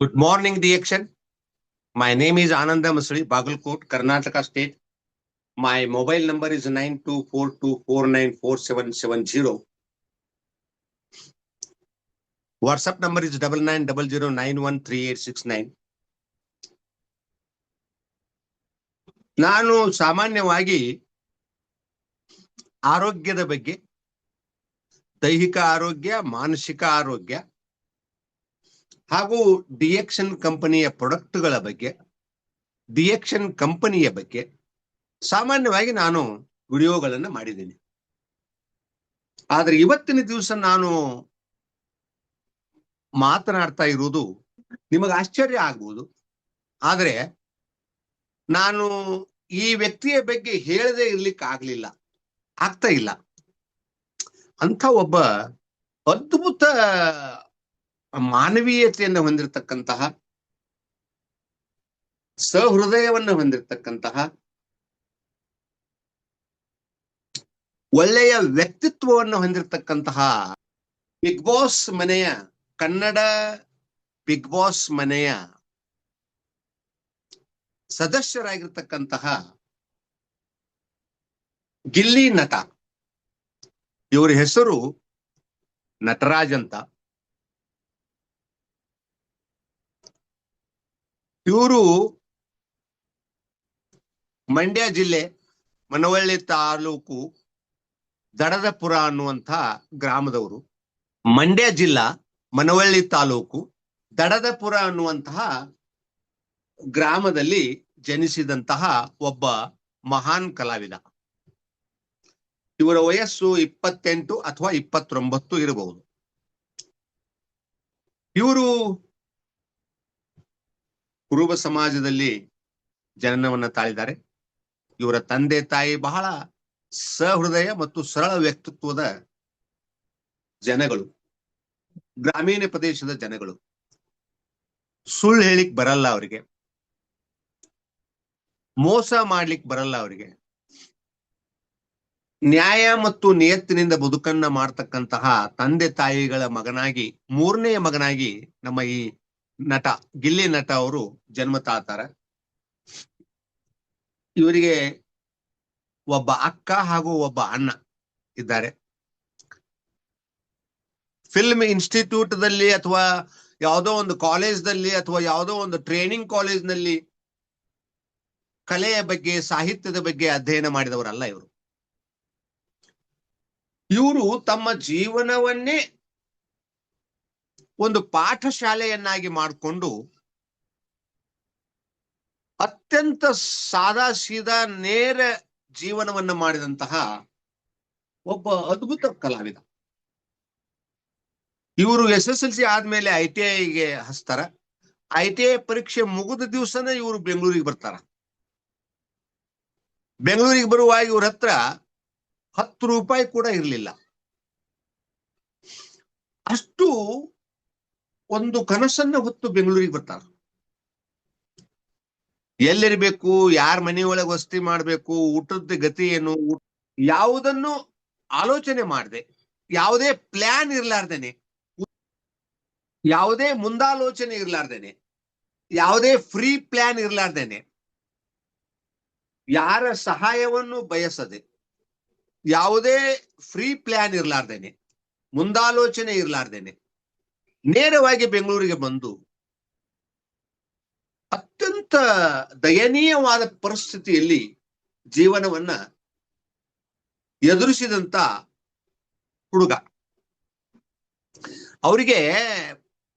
Good morning, the action. My name is Ananda Masri, Bagalkot, Karnataka State. My mobile number is nine two four two four nine four seven seven zero. WhatsApp number is double nine double zero nine one three eight six nine. ನಾನು ಸಾಮಾನ್ಯವಾಗಿ ಆರೋಗ್ಯದ ಬಗ್ಗೆ ದೈಹಿಕ ಆರೋಗ್ಯ ಮಾನಸಿಕ ಆರೋಗ್ಯ ಹಾಗೂ ಡಿಯಕ್ಷನ್ ಕಂಪನಿಯ ಪ್ರಾಡಕ್ಟ್ಗಳ ಬಗ್ಗೆ ಡಿಯಕ್ಷನ್ ಕಂಪನಿಯ ಬಗ್ಗೆ ಸಾಮಾನ್ಯವಾಗಿ ನಾನು ವಿಡಿಯೋಗಳನ್ನು ಮಾಡಿದ್ದೀನಿ. ಆದ್ರೆ ಇವತ್ತಿನ ದಿವಸ ನಾನು ಮಾತನಾಡ್ತಾ ಇರುವುದು ನಿಮಗೆ ಆಶ್ಚರ್ಯ ಆಗ್ಬೋದು ಆದರೆ ನಾನು ಈ ವ್ಯಕ್ತಿಯ ಬಗ್ಗೆ ಹೇಳದೆ ಇರ್ಲಿಕ್ಕೆ ಆಗ್ಲಿಲ್ಲ. ಆಗ್ತಾ ಇಲ್ಲ. ಅಂತ ಒಬ್ಬ ಅದ್ಭುತ ಮಾನವೀಯತೆಯನ್ನು ಹೊಂದಿರತಕ್ಕಂತಹ, ಸಹೃದಯವನ್ನು ಹೊಂದಿರತಕ್ಕಂತಹ, ಒಳ್ಳೆಯ ವ್ಯಕ್ತಿತ್ವವನ್ನು ಹೊಂದಿರತಕ್ಕಂತಹ ಬಿಗ್ ಬಾಸ್ ಮನೆಯ, ಕನ್ನಡ ಬಿಗ್ ಬಾಸ್ ಮನೆಯ ಸದಸ್ಯರಾಗಿರ್ತಕ್ಕಂತಹ ಗಿಲ್ಲಿ ನಟ. ಇವರ ಹೆಸರು ನಟರಾಜ್ ಅಂತ. ಇವರು ಮಂಡ್ಯ ಜಿಲ್ಲೆ ಮನವಳ್ಳಿ ತಾಲೂಕು ದಡದಪುರ ಅನ್ನುವಂತ ಗ್ರಾಮದವರು. ಮಂಡ್ಯ ಜಿಲ್ಲಾ ಮನವಳ್ಳಿ ತಾಲೂಕು ದಡದಪುರ ಅನ್ನುವಂತಹ ಗ್ರಾಮದಲ್ಲಿ ಜನಿಸಿದಂತಹ ಒಬ್ಬ ಮಹಾನ್ ಕಲಾವಿದ. ಇವರ ವಯಸ್ಸು ಇಪ್ಪತ್ತೆಂಟು ಅಥವಾ ಇಪ್ಪತ್ತೊಂಬತ್ತು ಇರಬಹುದು. ಇವರು ಕುರುಬ ಸಮಾಜದಲ್ಲಿ ಜನನವನ್ನ ತಾಳಿದ್ದಾರೆ. ಇವರ ತಂದೆ ತಾಯಿ ಬಹಳ ಸಹೃದಯ ಮತ್ತು ಸರಳ ವ್ಯಕ್ತಿತ್ವದ ಜನಗಳು. ಗ್ರಾಮೀಣ ಪ್ರದೇಶದ ಜನಗಳು. ಸುಳ್ಳು ಹೇಳಿಕ್ ಬರಲ್ಲ ಅವರಿಗೆ. ಮೋಸ ಮಾಡ್ಲಿಕ್ ಬರಲ್ಲ ಅವರಿಗೆ. ನ್ಯಾಯ ಮತ್ತು ನಿಯತ್ತಿನಿಂದ ಬದುಕನ್ನ ಮಾಡ್ತಕ್ಕಂತಹ ತಂದೆ ತಾಯಿಗಳ ಮಗನಾಗಿ, ಮೂರನೆಯ ಮಗನಾಗಿ ನಮ್ಮ ಈ ನಟ, ಗಿಲ್ಲಿ ನಟ ಅವರು ಜನ್ಮ ತಾತಾರ ಇವರಿಗೆ ಒಬ್ಬ ಅಕ್ಕ ಹಾಗೂ ಒಬ್ಬ ಅಣ್ಣ ಇದ್ದಾರೆ. ಫಿಲ್ಮ್ ಇನ್ಸ್ಟಿಟ್ಯೂಟ್ ದಲ್ಲಿ ಅಥವಾ ಯಾವುದೋ ಒಂದು ಕಾಲೇಜ್ದಲ್ಲಿ ಅಥವಾ ಯಾವುದೋ ಒಂದು ಟ್ರೈನಿಂಗ್ ಕಾಲೇಜ್ನಲ್ಲಿ ಕಲೆಯ ಬಗ್ಗೆ, ಸಾಹಿತ್ಯದ ಬಗ್ಗೆ ಅಧ್ಯಯನ ಮಾಡಿದವರಲ್ಲ ಇವರು. ಇವರು ತಮ್ಮ ಜೀವನವನ್ನೇ ಒಂದು ಪಾಠಶಾಲೆಯನ್ನಾಗಿ ಮಾಡಿಕೊಂಡು ಅತ್ಯಂತ ಸಾದಾ ಸೀದಾ ನೇರ ಜೀವನವನ್ನ ಮಾಡಿದಂತಹ ಒಬ್ಬ ಅದ್ಭುತ ಕಲಾವಿದ. ಇವರು ಎಸ್ ಎಸ್ ಎಲ್ ಸಿ ಆದ್ಮೇಲೆ ಐ ಟಿ ಐಗೆ ಹಚ್ತಾರ ಐ ಟಿ ಐ ಪರೀಕ್ಷೆ ಮುಗಿದ ದಿವಸನೇ ಇವರು ಬೆಂಗಳೂರಿಗೆ ಬರ್ತಾರ. ಬೆಂಗಳೂರಿಗೆ ಬರುವಾಗ ಇವ್ರ ಹತ್ರ ಹತ್ತು ರೂಪಾಯಿ ಕೂಡ ಇರಲಿಲ್ಲ. ಅಷ್ಟು ಒಂದು ಕನಸನ್ನ ಹೊತ್ತು ಬೆಂಗಳೂರಿಗೆ ಬರ್ತಾರ. ಎಲ್ಲಿರ್ಬೇಕು, ಯಾರ ಮನೆಯೊಳಗೆ ವಸತಿ ಮಾಡ್ಬೇಕು ಊಟದ ಗತಿ ಏನು ಯಾವುದನ್ನು ಆಲೋಚನೆ ಮಾಡದೆ. ಯಾವುದೇ ಪ್ಲಾನ್ ಇರ್ಲಾರ್ದೇನೆ. ಯಾವುದೇ ಮುಂದಾಲೋಚನೆ ಇರ್ಲಾರ್ದೇನೆ. ಯಾವುದೇ ಫ್ರೀ ಪ್ಲಾನ್ ಇರ್ಲಾರ್ದೇನೆ. ಯಾರ ಸಹಾಯವನ್ನು ಬಯಸದೆ, ಯಾವುದೇ ಫ್ರೀ ಪ್ಲಾನ್ ಇರ್ಲಾರ್ದೇನೆ. ಮುಂದಾಲೋಚನೆ ಇರ್ಲಾರ್ದೇನೆ. ನೇರವಾಗಿ ಬೆಂಗಳೂರಿಗೆ ಬಂದು ಅತ್ಯಂತ ದಯನೀಯವಾದ ಪರಿಸ್ಥಿತಿಯಲ್ಲಿ ಜೀವನವನ್ನ ಎದುರಿಸಿದಂತ ಹುಡುಗ. ಅವರಿಗೆ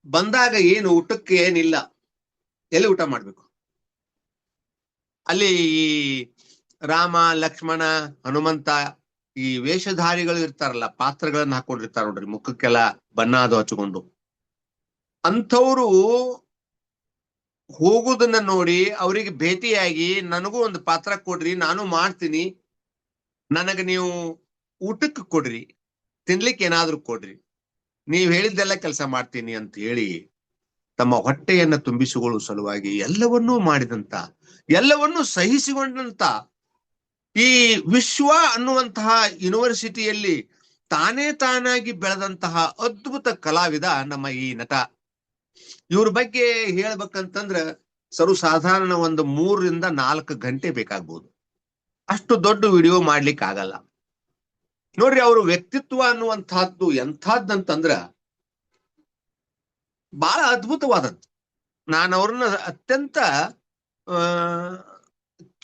ಬಂದಾಗ ಏನು, ಊಟಕ್ಕೆ ಏನಿಲ್ಲ, ಎಲ್ಲಿ ಊಟ ಮಾಡ್ಬೇಕು? ಅಲ್ಲಿ ಈ ರಾಮ, ಲಕ್ಷ್ಮಣ, ಹನುಮಂತ ಈ ವೇಷಧಾರಿಗಳು ಇರ್ತಾರಲ್ಲ, ಪಾತ್ರಗಳನ್ನ ಹಾಕೊಂಡಿರ್ತಾರ ನೋಡ್ರಿ, ಮುಖಕ್ಕೆಲ್ಲ ಬಣ್ಣ ಅದು ಹಚ್ಕೊಂಡು ಅಂಥವ್ರು ಹೋಗುದನ್ನ ನೋಡಿ ಅವರಿಗೆ ಭೇಟಿಯಾಗಿ ನನಗೂ ಒಂದು ಪಾತ್ರ ಕೊಡ್ರಿ, ನಾನು ಮಾಡ್ತೀನಿ. ನನಗೆ ನೀವು ಊಟಕ್ಕೆ ಕೊಡ್ರಿ, ತಿನ್ಲಿಕ್ಕೆ ಏನಾದ್ರೂ ಕೊಡ್ರಿ. ನೀವು ಹೇಳಿದ್ದೆಲ್ಲ ಕೆಲಸ ಮಾಡ್ತೀನಿ ಅಂತ ಹೇಳಿ ತಮ್ಮ ಹೊಟ್ಟೆಯನ್ನ ತುಂಬಿಸಿಕೊಳ್ಳುವ ಸಲುವಾಗಿ ಎಲ್ಲವನ್ನೂ ಮಾಡಿದಂತ, ಎಲ್ಲವನ್ನೂ ಸಹಿಸಿಕೊಂಡಂತ ಈ ವಿಶ್ವ ಅನ್ನುವಂತಹ ಯೂನಿವರ್ಸಿಟಿಯಲ್ಲಿ ತಾನೇ ತಾನಾಗಿ ಬೆಳೆದಂತಹ ಅದ್ಭುತ ಕಲಾವಿದ ನಮ್ಮ ಈ ನಟ ಇವ್ರ ಬಗ್ಗೆ ಹೇಳ್ಬೇಕಂತಂದ್ರ ಸರ್ವಸಾಧಾರಣ ಒಂದು ಮೂರರಿಂದ ನಾಲ್ಕು ಗಂಟೆ ಬೇಕಾಗ್ಬೋದು. ಅಷ್ಟು ದೊಡ್ಡ ವಿಡಿಯೋ ಮಾಡ್ಲಿಕ್ಕೆ ಆಗಲ್ಲ ನೋಡ್ರಿ ಅವ್ರ ವ್ಯಕ್ತಿತ್ವ ಅನ್ನುವಂತಹದ್ದು ಎಂಥದ್ದಂತಂದ್ರ ಬಹಳ ಅದ್ಭುತವಾದದ್ದು. ನಾನು ಅವ್ರನ್ನ ಅತ್ಯಂತ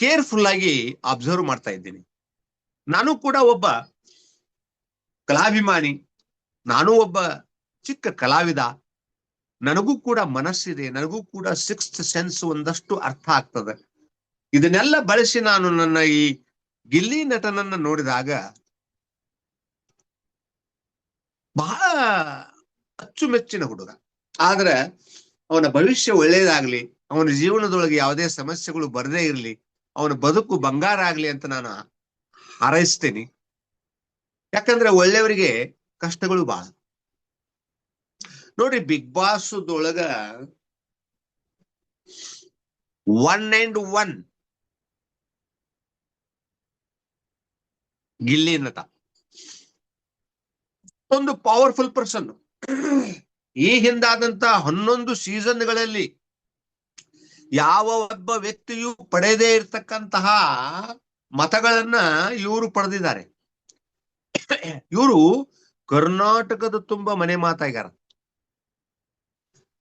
ಕೇರ್ಫುಲ್ ಆಗಿ ಅಬ್ಸರ್ವ್ ಮಾಡ್ತಾ ಇದ್ದೀನಿ. ನಾನು ಕೂಡ ಒಬ್ಬ ಕಲಾಭಿಮಾನಿ. ನಾನು ಒಬ್ಬ ಚಿಕ್ಕ ಕಲಾವಿದ. ನನಗೂ ಕೂಡ ಮನಸ್ಸಿದೆ, ನನಗೂ ಕೂಡ ಸಿಕ್ಸ್ತ್ ಸೆನ್ಸ್ ಒಂದಷ್ಟು ಅರ್ಥ ಆಗ್ತದೆ. ಇದನ್ನೆಲ್ಲ ಬಳಸಿ ನಾನು ನನ್ನ ಈ ಗಿಲ್ಲಿ ನಟನನ್ನ ನೋಡಿದಾಗ ಬಹಳ ಅಚ್ಚುಮೆಚ್ಚಿನ ಹುಡುಗ. ಆದ್ರೆ ಅವನ ಭವಿಷ್ಯ ಒಳ್ಳೇದಾಗ್ಲಿ, ಅವನ ಜೀವನದೊಳಗೆ ಯಾವುದೇ ಸಮಸ್ಯೆಗಳು ಬರದೇ ಇರಲಿ, ಅವನ ಬದುಕು ಬಂಗಾರ ಆಗ್ಲಿ ಅಂತ ನಾನು ಹಾರೈಸ್ತೇನೆ. ಯಾಕಂದ್ರೆ ಒಳ್ಳೆಯವರಿಗೆ ಕಷ್ಟಗಳು ಬಹಳ ನೋಡ್ರಿ ಬಿಗ್ ಬಾಸ್ದೊಳಗ ಒನ್ ಅಂಡ್ ಒನ್ ಗಿಲ್ಲಿ ನಟ. ಒಂದು ಪವರ್ಫುಲ್ ಪರ್ಸನ್ ಈ ಹಿಂದಾದಂತ ಹನ್ನೊಂದು ಸೀಸನ್ಗಳಲ್ಲಿ ಯಾವ ಒಬ್ಬ ವ್ಯಕ್ತಿಯು ಪಡೆದೇ ಇರತಕ್ಕಂತಹ ಮತಗಳನ್ನ ಇವರು ಪಡೆದಿದ್ದಾರೆ. ಇವರು ಕರ್ನಾಟಕದ ತುಂಬಾ ಮನೆ ಮಾತಾಗ್ಯಾರ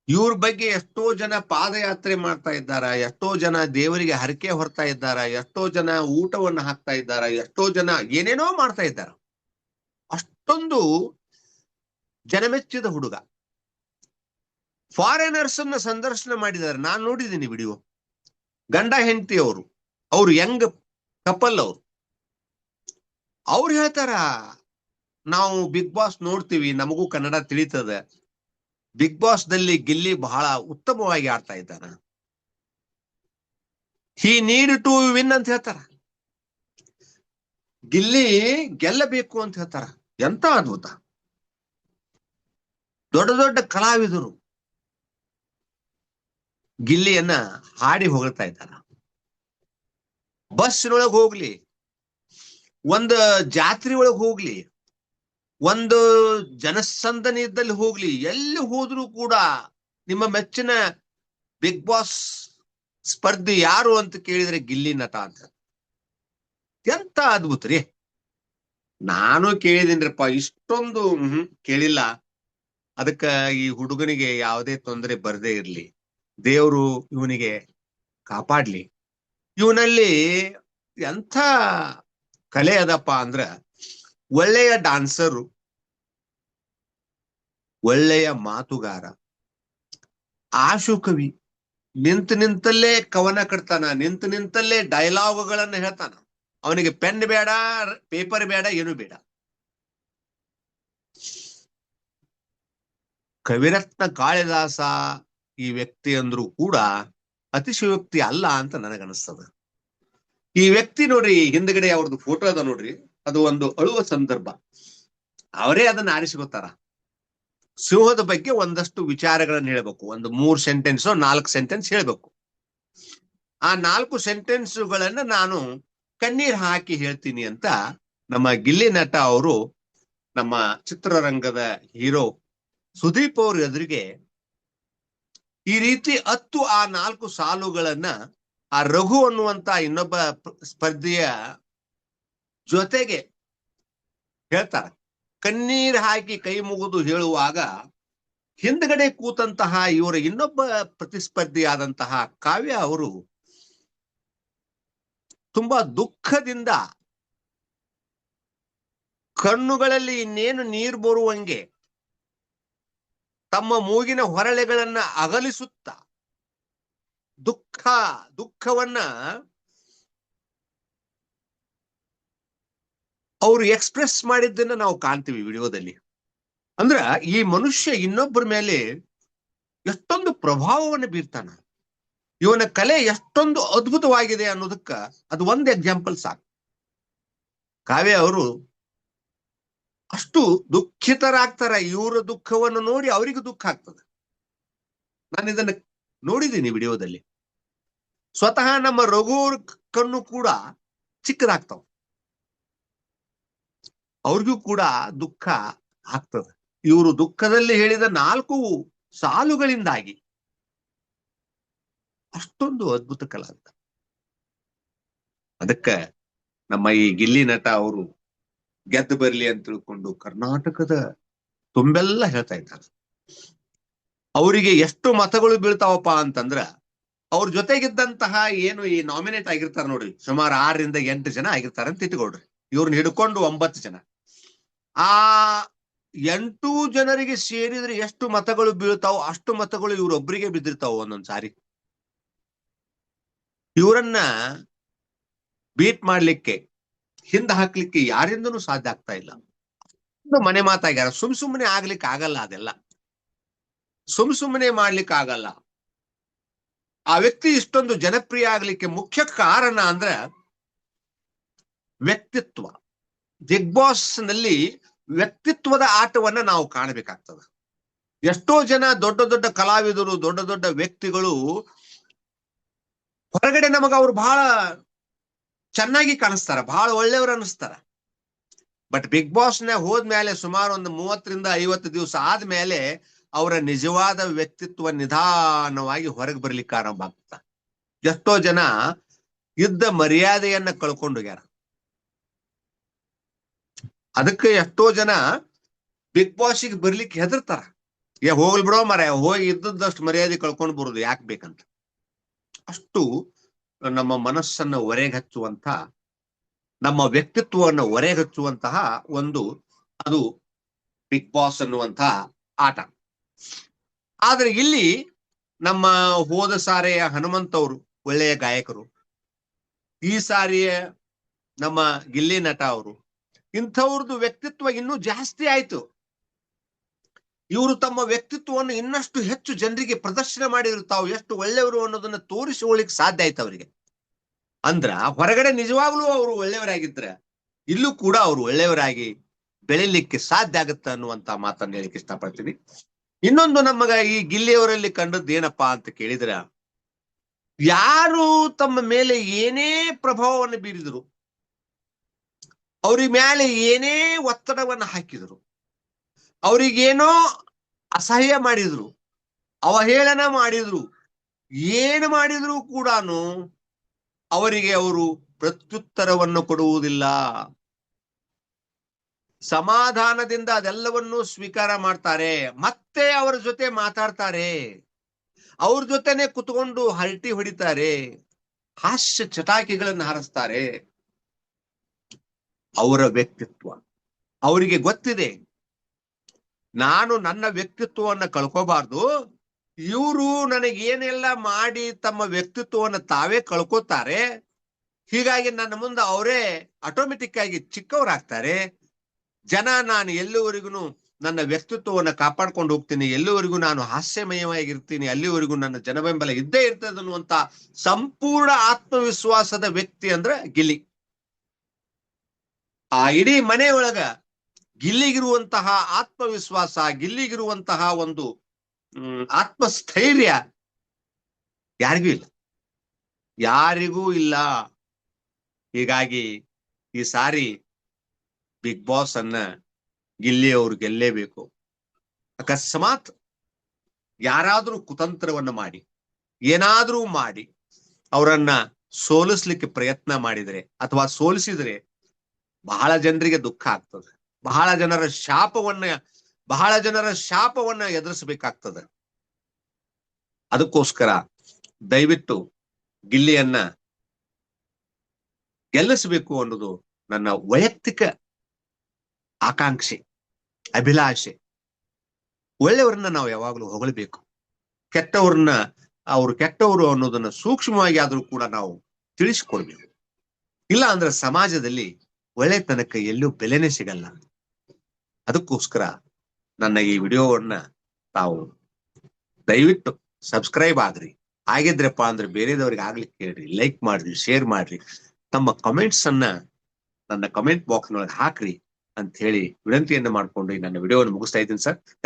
ಇವ್ರ ಬಗ್ಗೆ ಎಷ್ಟೋ ಜನ ಪಾದಯಾತ್ರೆ ಮಾಡ್ತಾ ಇದ್ದಾರ, ಎಷ್ಟೋ ಜನ ದೇವರಿಗೆ ಹರಕೆ ಹೊರ್ತಾ ಇದ್ದಾರ, ಎಷ್ಟೋ ಜನ ಊಟವನ್ನು ಹಾಕ್ತಾ ಇದ್ದಾರ, ಎಷ್ಟೋ ಜನ ಏನೇನೋ ಮಾಡ್ತಾ ಇದ್ದಾರ. ಅಷ್ಟೊಂದು ಜನಮೆಚ್ಚಿದ ಹುಡುಗ. ಫಾರಿನರ್ಸ್ ಅನ್ನ ಸಂದರ್ಶನ ಮಾಡಿದ್ದಾರೆ. ನಾನ್ ನೋಡಿದ್ದೀನಿ ವಿಡಿಯೋ. ಗಂಡ ಹೆಂಡತಿ ಅವರು ಅವ್ರು ಯಂಗ್ ಕಪಲ್ ಅವರು. ಅವ್ರು ಹೇಳ್ತಾರ, ನಾವು ಬಿಗ್ ಬಾಸ್ ನೋಡ್ತೀವಿ, ನಮಗೂ ಕನ್ನಡ ತಿಳಿತದ. ಬಿಗ್ ಬಾಸ್ ದಲ್ಲಿ ಗಿಲ್ಲಿ ಬಹಳ ಉತ್ತಮವಾಗಿ ಆಡ್ತಾ ಇದ್ದಾನ. ಹಿ ನೀಡ್ ಟು ವಿನ್ ಅಂತ ಹೇಳ್ತಾರ. ಗಿಲ್ಲಿ ಗೆಲ್ಲಬೇಕು ಅಂತ ಹೇಳ್ತಾರ. ಎಂತ ಅದ್ಭುತ. ದೊಡ್ಡ ದೊಡ್ಡ ಕಲಾವಿದರು ಗಿಲ್ಲಿಯನ್ನ ಹಾಡಿ ಹೊಗಳ್ತಾ ಇದ್ದಾರ. ಬಸ್ನೊಳಗ್ ಹೋಗ್ಲಿ, ಒಂದು ಜಾತ್ರೆ ಒಳಗ್ ಹೋಗ್ಲಿ ಒಂದು ಜನಸಂದನಿ ಇದ್ದಲ್ಲಿ ಹೋಗ್ಲಿ, ಎಲ್ಲಿ ಹೋದ್ರೂ ಕೂಡ ನಿಮ್ಮ ಮೆಚ್ಚಿನ ಬಿಗ್ ಬಾಸ್ ಸ್ಪರ್ಧಿ ಯಾರು ಅಂತ ಕೇಳಿದ್ರೆ ಗಿಲ್ಲಿ ನಟ ಅಂತ. ಎಂತ ಅದ್ಭುತ ರೀ. ನಾನು ಕೇಳಿದೀನ್ರಪ್ಪ, ಇಷ್ಟೊಂದು ಕೇಳಿಲ್ಲ. ಅದಕ್ಕ ಈ ಹುಡುಗನಿಗೆ ಯಾವುದೇ ತೊಂದರೆ ಬರದೇ ಇರ್ಲಿ. ದೇವರು ಇವನಿಗೆ ಕಾಪಾಡ್ಲಿ. ಇವನಲ್ಲಿ ಎಂಥ ಕಲೆ ಅದಪ್ಪ ಅಂದ್ರ ಒಳ್ಳೆಯ ಡಾನ್ಸರು ಒಳ್ಳೆಯ ಮಾತುಗಾರ. ಆಶು ಕವಿ ನಿಂತ ನಿಂತಲ್ಲೇ ಕವನ ಕಟ್ತಾನ, ನಿಂತು ನಿಂತಲ್ಲೇ ಡೈಲಾಗುಗಳನ್ನು ಹೇಳ್ತಾನ. ಅವನಿಗೆ ಪೆನ್ ಬೇಡ, ಪೇಪರ್ ಬೇಡ, ಏನು ಬೇಡ. ಕವಿರತ್ನ ಕಾಳಿದಾಸ ಈ ವ್ಯಕ್ತಿ ಅಂದ್ರೂ ಕೂಡ ಅತಿಶಯೋಕ್ತಿ ಅಲ್ಲ ಅಂತ ನನಗನ್ನಿಸ್ತದ. ಈ ವ್ಯಕ್ತಿ ನೋಡ್ರಿ ಹಿಂದ್ಗಡೆ ಅವ್ರದ್ದು ಫೋಟೋ ಅದ ನೋಡ್ರಿ. ಅದು ಒಂದು ಅಳುವ ಸಂದರ್ಭ. ಅವರೇ ಅದನ್ನ ಆರಿಸಿಕೊತಾರ. ಸಿಂಹದ ಬಗ್ಗೆ ಒಂದಷ್ಟು ವಿಚಾರಗಳನ್ನು ಹೇಳ್ಬೇಕು. ಒಂದು ಮೂರ್ ಸೆಂಟೆನ್ಸ್ ನಾಲ್ಕು ಸೆಂಟೆನ್ಸ್ ಹೇಳ್ಬೇಕು. ಆ ನಾಲ್ಕು ಸೆಂಟೆನ್ಸ್ಗಳನ್ನ ನಾನು ಕಣ್ಣೀರ್ ಹಾಕಿ ಹೇಳ್ತೀನಿ ಅಂತ ನಮ್ಮ ಗಿಲ್ಲಿ ನಟ ಅವರು ನಮ್ಮ ಚಿತ್ರರಂಗದ ಹೀರೋ ಸುದೀಪ್ ಅವ್ರ ಎದುರಿಗೆ ಈ ರೀತಿ ಹತ್ತು ಆ ನಾಲ್ಕು ಸಾಲುಗಳನ್ನ ಆ ರಘು ಅನ್ನುವಂತ ಇನ್ನೊಬ್ಬ ಸ್ಪರ್ಧೆಯ ಸ್ಪರ್ಧಿಯ ಜೊತೆಗೆ ಹೇಳ್ತಾರ. ಕಣ್ಣೀರ್ ಹಾಕಿ ಕೈ ಮುಗಿದು ಹೇಳುವಾಗ ಹಿಂದ್ಗಡೆ ಕೂತಂತಹ ಇವರ ಇನ್ನೊಬ್ಬ ಪ್ರತಿಸ್ಪರ್ಧಿಯಾದಂತಹ ಕಾವ್ಯ ಅವರು ತುಂಬಾ ದುಃಖದಿಂದ ಕಣ್ಣುಗಳಲ್ಲಿ ಇನ್ನೇನು ನೀರು ಬರುವಂಗೆ ತಮ್ಮ ಮೂಗಿನ ಹೊರಳೆಗಳನ್ನ ಅಗಲಿಸುತ್ತ ದುಃಖ, ದುಃಖವನ್ನ ಅವರು ಎಕ್ಸ್ಪ್ರೆಸ್ ಮಾಡಿದ್ದನ್ನ ನಾವು ಕಾಣ್ತೀವಿ ವಿಡಿಯೋದಲ್ಲಿ. ಅಂದ್ರ ಈ ಮನುಷ್ಯ ಇನ್ನೊಬ್ಬರ ಮೇಲೆ ಎಷ್ಟೊಂದು ಪ್ರಭಾವವನ್ನು ಬೀರ್ತಾನ. ಇವನ ಕಲೆ ಎಷ್ಟೊಂದು ಅದ್ಭುತವಾಗಿದೆ ಅನ್ನೋದಕ್ಕ ಅದು ಒಂದು ಎಕ್ಸಾಂಪಲ್ ಸಾಕು. ಕಾವ್ಯ ಅವರು ಅಷ್ಟು ದುಃಖಿತರಾಗ್ತಾರ. ಇವರ ದುಃಖವನ್ನು ನೋಡಿ ಅವರಿಗೆ ದುಃಖ ಆಗ್ತದೆ. ನಾನು ಇದನ್ನ ನೋಡಿದ್ದೀನಿ ವಿಡಿಯೋದಲ್ಲಿ. ಸ್ವತಃ ನಮ್ಮ ರಘುವರ್ ಕಣ್ಣು ಕೂಡ ಚಿಕ್ಕದಾಗ್ತಾವ. ಅವ್ರಿಗೂ ಕೂಡ ದುಃಖ ಆಗ್ತದೆ. ಇವರು ದುಃಖದಲ್ಲಿ ಹೇಳಿದ ನಾಲ್ಕು ಸಾಲುಗಳಿಂದಾಗಿ ಅಷ್ಟೊಂದು ಅದ್ಭುತ ಕಲಾವಿದ ಅದಕ್ಕ ನಮ್ಮ ಈ ಗಿಲ್ಲಿ ನಟ ಅವರು ಗೆದ್ದು ಬರಲಿ ಅಂತ ತಿಳ್ಕೊಂಡು ಕರ್ನಾಟಕದ ತುಂಬೆಲ್ಲ ಹೇಳ್ತಾ ಇದ್ದಾರೆ. ಅವರಿಗೆ ಎಷ್ಟು ಮತಗಳು ಬೀಳ್ತಾವಪ್ಪ ಅಂತಂದ್ರ ಅವ್ರ ಜೊತೆಗಿದ್ದಂತಹ ಏನು ಈ ನಾಮಿನೇಟ್ ಆಗಿರ್ತಾರ ನೋಡ್ರಿ ಸುಮಾರು ಆರರಿಂದ ಎಂಟು ಜನ ಆಗಿರ್ತಾರೆ ಅಂತ ಇಟ್ಕೊಳ್ರಿ. ಇವ್ರನ್ನ ಹಿಡ್ಕೊಂಡು ಒಂಬತ್ತು ಜನ. ಆ ಎಂಟು ಜನರಿಗೆ ಸೇರಿದ್ರೆ ಎಷ್ಟು ಮತಗಳು ಬೀಳ್ತಾವೋ ಅಷ್ಟು ಮತಗಳು ಇವರೊಬ್ಬರಿಗೆ ಬಿದ್ದಿರ್ತಾವ ಒಂದೊಂದ್ ಸಾರಿ. ಇವರನ್ನ ಬೀಟ್ ಮಾಡ್ಲಿಕ್ಕೆ, ಹಿಂದ ಹಾಕ್ಲಿಕ್ಕೆ ಯಾರಿಂದನು ಸಾಧ್ಯ ಆಗ್ತಾ ಇಲ್ಲ. ಮನೆ ಮಾತಾಗ್ಯಾರ, ಸುಮ್ ಸುಮ್ಮನೆ ಆಗ್ಲಿಕ್ಕೆ ಆಗಲ್ಲ ಅದೆಲ್ಲ. ಸುಮ್ ಸುಮ್ಮನೆ ಮಾಡ್ಲಿಕ್ಕೆ ಆಗಲ್ಲ. ಆ ವ್ಯಕ್ತಿ ಇಷ್ಟೊಂದು ಜನಪ್ರಿಯ ಆಗ್ಲಿಕ್ಕೆ ಮುಖ್ಯ ಕಾರಣ ಅಂದ್ರ ವ್ಯಕ್ತಿತ್ವ. ಬಿಗ್ ಬಾಸ್ನಲ್ಲಿ ವ್ಯಕ್ತಿತ್ವದ ಆಟವನ್ನ ನಾವು ಕಾಣಬೇಕಾಗ್ತದ. ಎಷ್ಟೋ ಜನ ದೊಡ್ಡ ದೊಡ್ಡ ಕಲಾವಿದರು, ದೊಡ್ಡ ದೊಡ್ಡ ವ್ಯಕ್ತಿಗಳು ಹೊರಗಡೆ ನಮಗ ಅವ್ರು ಬಹಳ ಚೆನ್ನಾಗಿ ಕಾಣಿಸ್ತಾರ ಬಹಳ ಒಳ್ಳೆಯವ್ರು ಅನಿಸ್ತಾರ ಬಟ್ ಬಿಗ್ ಬಾಸ್ನ ಹೋದ್ಮೇಲೆ ಸುಮಾರು ಒಂದು ಮೂವತ್ತರಿಂದ ಐವತ್ತು ದಿವಸ ಆದ್ಮೇಲೆ ಅವರ ನಿಜವಾದ ವ್ಯಕ್ತಿತ್ವ ನಿಧಾನವಾಗಿ ಹೊರಗೆ ಬರ್ಲಿಕ್ಕೆ ಆರಂಭ ಆಗ್ತ ಎಷ್ಟೋ ಜನ ಯುದ್ಧ ಮರ್ಯಾದೆಯನ್ನ ಕಳ್ಕೊಂಡು ಹೋಗ್ಯಾರ. ಅದಕ್ಕೆ ಎಷ್ಟೋ ಜನ ಬಿಗ್ ಬಾಸ್ಗೆ ಬರ್ಲಿಕ್ಕೆ ಹೆದರ್ತಾರ. ಏ, ಹೋಗ್ಲಿ ಬಿಡೋ ಮರ ಹೋಗಿ ಇದ್ದದಷ್ಟು ಮರ್ಯಾದೆ ಕಳ್ಕೊಂಡು ಬರುದು ಯಾಕೆ ಬೇಕಂತ. ಅಷ್ಟು ನಮ್ಮ ಮನಸ್ಸನ್ನ ಹಚ್ಚುವಂತಹ ನಮ್ಮ ವ್ಯಕ್ತಿತ್ವವನ್ನು ಹಚ್ಚುವಂತಹ ಒಂದು, ಅದು ಬಿಗ್ ಬಾಸ್ ಅನ್ನುವಂತಹ ಆಟ. ಆದ್ರೆ ಇಲ್ಲಿ ನಮ್ಮ ಹೋದ ಸಾರೆಯ ಹನುಮಂತ ಅವರು, ಒಳ್ಳೆಯ ಗಾಯಕರು. ಈ ಸಾರಿಯ ನಮ್ಮ ಗಿಲ್ಲಿ ನಟ ಅವರು ಇಂಥವ್ರದ್ದು ವ್ಯಕ್ತಿತ್ವ ಇನ್ನೂ ಜಾಸ್ತಿ ಆಯ್ತು. ಇವರು ತಮ್ಮ ವ್ಯಕ್ತಿತ್ವವನ್ನು ಇನ್ನಷ್ಟು ಹೆಚ್ಚು ಜನರಿಗೆ ಪ್ರದರ್ಶನ ಮಾಡಿದ್ರು ತಾವು ಎಷ್ಟು ಒಳ್ಳೆಯವರು ಅನ್ನೋದನ್ನ ತೋರಿಸಿಕೊಳ್ಳಿಕ್ ಸಾಧ್ಯ ಆಯ್ತು ಅವರಿಗೆ. ಅಂದ್ರ ಹೊರಗಡೆ ನಿಜವಾಗ್ಲೂ ಅವರು ಒಳ್ಳೆಯವರಾಗಿದ್ರ ಇಲ್ಲೂ ಕೂಡ ಅವರು ಒಳ್ಳೆಯವರಾಗಿ ಬೆಳಿಲಿಕ್ಕೆ ಸಾಧ್ಯ ಆಗುತ್ತೆ ಅನ್ನುವಂತ ಮಾತನ್ನ ಹೇಳಿಕ್ಕೆ ಇಷ್ಟಪಡ್ತೀನಿ. ಇನ್ನೊಂದು ನಮಗ ಈ ಗಿಲ್ಲಿಯವರಲ್ಲಿ ಕಂಡದ್ದು ಏನಪ್ಪಾ ಅಂತ ಕೇಳಿದ್ರ, ಯಾರು ತಮ್ಮ ಮೇಲೆ ಏನೇ ಪ್ರಭಾವವನ್ನು ಬೀರಿದ್ರು ಅವ್ರ ಮೇಲೆ ಏನೇ ಒತ್ತಡವನ್ನ ಹಾಕಿದ್ರು, ಅವ್ರಿಗೇನೋ ಅಸಹ್ಯ ಮಾಡಿದ್ರು, ಅವಹೇಳನ ಮಾಡಿದ್ರು, ಏನು ಮಾಡಿದ್ರು ಕೂಡ ಅವರಿಗೆ ಅವರು ಪ್ರತ್ಯುತ್ತರವನ್ನು ಕೊಡುವುದಿಲ್ಲ. ಸಮಾಧಾನದಿಂದ ಅದೆಲ್ಲವನ್ನೂ ಸ್ವೀಕಾರ ಮಾಡ್ತಾರೆ, ಮತ್ತೆ ಅವರ ಜೊತೆ ಮಾತಾಡ್ತಾರೆ, ಅವ್ರ ಜೊತೆನೆ ಕುತ್ಕೊಂಡು ಹರಟಿ ಹೊಡಿತಾರೆ, ಹಾಸ್ಯ ಚಟಾಕಿಗಳನ್ನು ಹಾರಿಸ್ತಾರೆ. ಅವರ ವ್ಯಕ್ತಿತ್ವ. ಅವರಿಗೆ ಗೊತ್ತಿದೆ, ನಾನು ನನ್ನ ವ್ಯಕ್ತಿತ್ವವನ್ನ ಕಳ್ಕೋಬಾರ್ದು, ಇವರು ನನಗೇನೆಲ್ಲ ಮಾಡಿ ತಮ್ಮ ವ್ಯಕ್ತಿತ್ವವನ್ನು ತಾವೇ ಕಳ್ಕೋತಾರೆ, ಹೀಗಾಗಿ ನನ್ನ ಮುಂದೆ ಅವರೇ ಆಟೋಮೆಟಿಕ್ ಆಗಿ ಚಿಕ್ಕವರಾಗ್ತಾರೆ. ಜನ, ನಾನು ಎಲ್ಲಿವರೆಗೂ ನನ್ನ ವ್ಯಕ್ತಿತ್ವವನ್ನು ಕಾಪಾಡ್ಕೊಂಡು ಹೋಗ್ತೀನಿ, ಎಲ್ಲಿವರೆಗೂ ನಾನು ಹಾಸ್ಯಮಯವಾಗಿರ್ತೀನಿ, ಅಲ್ಲಿವರೆಗೂ ನನ್ನ ಜನಬೆಂಬಲ ಇದ್ದೇ ಇರ್ತದೆ ಅನ್ನುವಂತ ಸಂಪೂರ್ಣ ಆತ್ಮವಿಶ್ವಾಸದ ವ್ಯಕ್ತಿ ಅಂದ್ರೆ ಗಿಲ್ಲಿ. ಆ ಇಡೀ ಮನೆಯೊಳಗ ಗಿಲ್ಲಿಗಿರುವಂತಹ ಆತ್ಮವಿಶ್ವಾಸ, ಗಿಲ್ಲಿಗಿರುವಂತಹ ಒಂದು ಆತ್ಮಸ್ಥೈರ್ಯ ಯಾರಿಗೂ ಇಲ್ಲ. ಯಾರಿಗೂ ಇಲ್ಲ. ಹೀಗಾಗಿ ಈ ಸಾರಿ ಬಿಗ್ ಬಾಸ್ ಅನ್ನ ಗಿಲ್ಲಿ ಅವ್ರು ಗೆಲ್ಲೇಬೇಕು. ಅಕಸ್ಮಾತ್ ಯಾರಾದ್ರೂ ಕುತಂತ್ರವನ್ನ ಮಾಡಿ, ಏನಾದ್ರೂ ಮಾಡಿ, ಅವರನ್ನ ಸೋಲಿಸ್ಲಿಕ್ಕೆ ಪ್ರಯತ್ನ ಮಾಡಿದರೆ ಅಥವಾ ಸೋಲಿಸಿದ್ರೆ ಬಹಳ ಜನರಿಗೆ ದುಃಖ ಆಗ್ತದೆ. ಬಹಳ ಜನರ ಶಾಪವನ್ನ, ಬಹಳ ಜನರ ಶಾಪವನ್ನ ಎದುರಿಸಬೇಕಾಗ್ತದೆ. ಅದಕ್ಕೋಸ್ಕರ ದಯವಿಟ್ಟು ಗಿಲ್ಲಿಯನ್ನ ಗೆಲ್ಲಿಸಬೇಕು ಅನ್ನೋದು ನನ್ನ ವೈಯಕ್ತಿಕ ಆಕಾಂಕ್ಷೆ, ಅಭಿಲಾಷೆ. ಒಳ್ಳೆಯವರನ್ನ ನಾವು ಯಾವಾಗಲೂ ಹೊಗಳಬೇಕು. ಕೆಟ್ಟವ್ರನ್ನ, ಅವ್ರು ಕೆಟ್ಟವರು ಅನ್ನೋದನ್ನ ಸೂಕ್ಷ್ಮವಾಗಿ ಆದರೂ ಕೂಡ ನಾವು ತಿಳಿಸ್ಕೊಳ್ಬೇಕು. ಇಲ್ಲ ಅಂದ್ರೆ ಸಮಾಜದಲ್ಲಿ ಒಳ್ಳೆತನಕ್ಕೆ ಎಲ್ಲೂ ಬೆಲೆನೇ ಸಿಗಲ್ಲ. ಅದಕ್ಕೋಸ್ಕರ ನನ್ನ ಈ ವಿಡಿಯೋವನ್ನ ತಾವು ದಯವಿಟ್ಟು ಸಬ್ಸ್ಕ್ರೈಬ್ ಆಗ್ರಿ ಆಗಿದ್ರಪ್ಪ ಅಂದ್ರೆ ಬೇರೆದವ್ರಿಗೆ ಆಗ್ಲಿಕ್ಕೆ ಕೇಳ್ರಿ, ಲೈಕ್ ಮಾಡ್ರಿ, ಶೇರ್ ಮಾಡ್ರಿ. ತಮ್ಮ ಕಮೆಂಟ್ಸ್ ಅನ್ನ ನನ್ನ ಕಮೆಂಟ್ ಬಾಕ್ಸ್ ನೊಳಗೆ ಹಾಕ್ರಿ ಅಂತ ಹೇಳಿ ವಿನಂತಿಯನ್ನ ಮಾಡ್ಕೊಂಡು ನನ್ನ ವಿಡಿಯೋವನ್ನು ಮುಗಿಸ್ತಾ ಇದ್ದೀನಿ ಸರ್.